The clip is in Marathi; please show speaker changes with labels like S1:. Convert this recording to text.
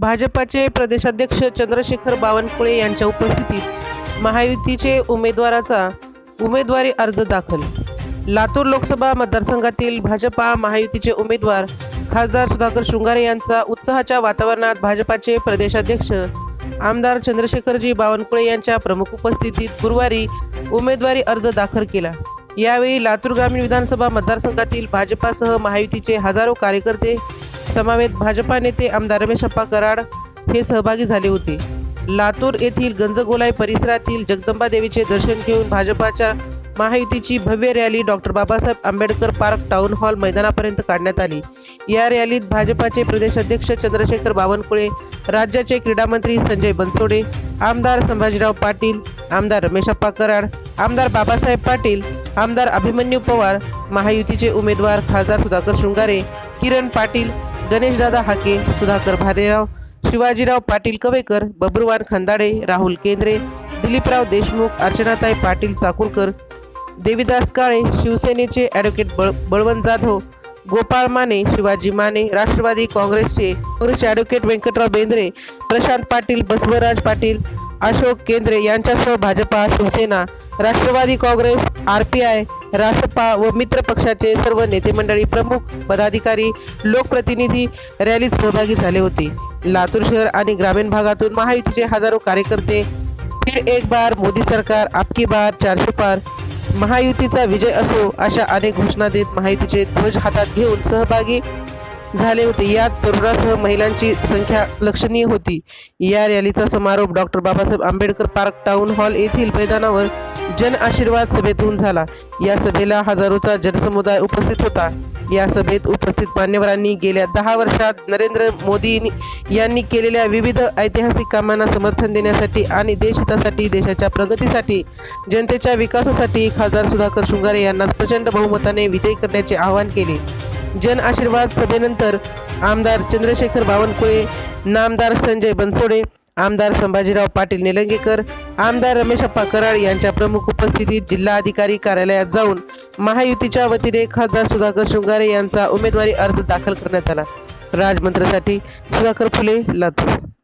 S1: भाजपाचे प्रदेशाध्यक्ष चंद्रशेखर बावनकुळे यांच्या उपस्थितीत महायुतीचे उमेदवाराचा उमेदवारी अर्ज दाखल. लातूर लोकसभा मतदारसंघातील भाजपा महायुतीचे उमेदवार खासदार सुधाकर शृंगारे यांचा उत्साहाच्या वातावरणात भाजपाचे प्रदेशाध्यक्ष आमदार चंद्रशेखरजी बावनकुळे यांच्या प्रमुख उपस्थितीत गुरुवारी उमेदवारी अर्ज दाखल केला. यावेळी लातूर ग्रामीण विधानसभा मतदारसंघातील भाजपासह महायुतीचे हजारो कार्यकर्ते समावेत भाजपा नेते आमदार रमेशप्पा कराड हे सहभागी झाले होते. लातूर येथील गंजगोलाई परिसरातील जगदंबा देवीचे दर्शन घेऊन भाजपाच्या महायुतीची भव्य rally doctor Babasaheb Ambedkar park town hall मैदानापर्यंत काढण्यात आली. या रॅलीत भाजपाचे प्रदेशाध्यक्ष चंद्रशेखर बावनकुळे राज्याचे क्रीडामंत्री संजय बनसोडे आमदार संभाजीराव पाटील आमदार रमेशप्पा कराड आमदार बाबासाहेब पाटील आमदार अभिमन्यू पवार महायुतीचे उमेदवार खासदार सुधाकर शृंगारे किरण पाटील गणेशदादा हाके सुधाकर भालेराव शिवाजीराव पाटील कवेकर बब्रुवान खंदाडे राहुल केंद्रे दिलीपराव देशमुख अर्चनाताई पाटील चाकूरकर देविदास काळे शिवसेनेचे ॲडव्होकेट बळ बळवंत जाधव गोपाळ माने शिवाजी माने राष्ट्रवादी काँग्रेसचे काँग्रेसचे ॲडव्होकेट व्यंकटराव बेंद्रे प्रशांत पाटील बसवराज पाटील अशोक केंद्रे यांच्यासह Bhajapa Shivsena Rashtrawadi Congress R P I Rasapa व मित्र पक्षाचे सर्व नेते मंडळी प्रमुख पदाधिकारी लोकप्रतिनिधी रॅलीत सहभागी झाले होते. लातूर शहर आणि ग्रामीण भागातून महायुतीचे हजारो कार्यकर्ते फिर एक बार मोदी सरकार आपकी बार चारशे पार महायुतीचा विजय असो अशा अनेक घोषणा देत महायुतीचे ध्वज हातात घेऊन सहभागी झाले होते. यात तरुणासह महिलांची संख्या लक्षणीय होती. या रॅलीचा समारोप doctor Babasaheb Ambedkar park town hall येथील मैदानावर जन आशीर्वाद सभेतून झाला. या सभेला हजारोचा जनसमुदाय उपस्थित होता. या सभेत उपस्थित मान्यवरांनी गेल्या दहा वर्षात नरेंद्र मोदी यांनी केलेल्या विविध ऐतिहासिक कामांना समर्थन देण्यासाठी आणि देशहितासाठी देशाच्या प्रगतीसाठी जनतेच्या विकासासाठी खासदार सुधाकर शृंगारे यांना प्रचंड बहुमताने विजयी करण्याचे आवाहन केले. जन आशीर्वाद सभेनंतर आमदार चंद्रशेखर बावनकुळे नामदार संजय बनसोडे आमदार संभाजीराव पाटील निलंगेकर आमदार रमेशप्पा कराड यांच्या प्रमुख उपस्थितीत जिल्हाधिकारी कार्यालयात जाऊन महायुतीच्या वतीने खासदार सुधाकर शृंगारे यांचा उमेदवारी अर्ज दाखल करण्यात आला. राजमंत्र्यासाठी सुधाकर फुले लातूर.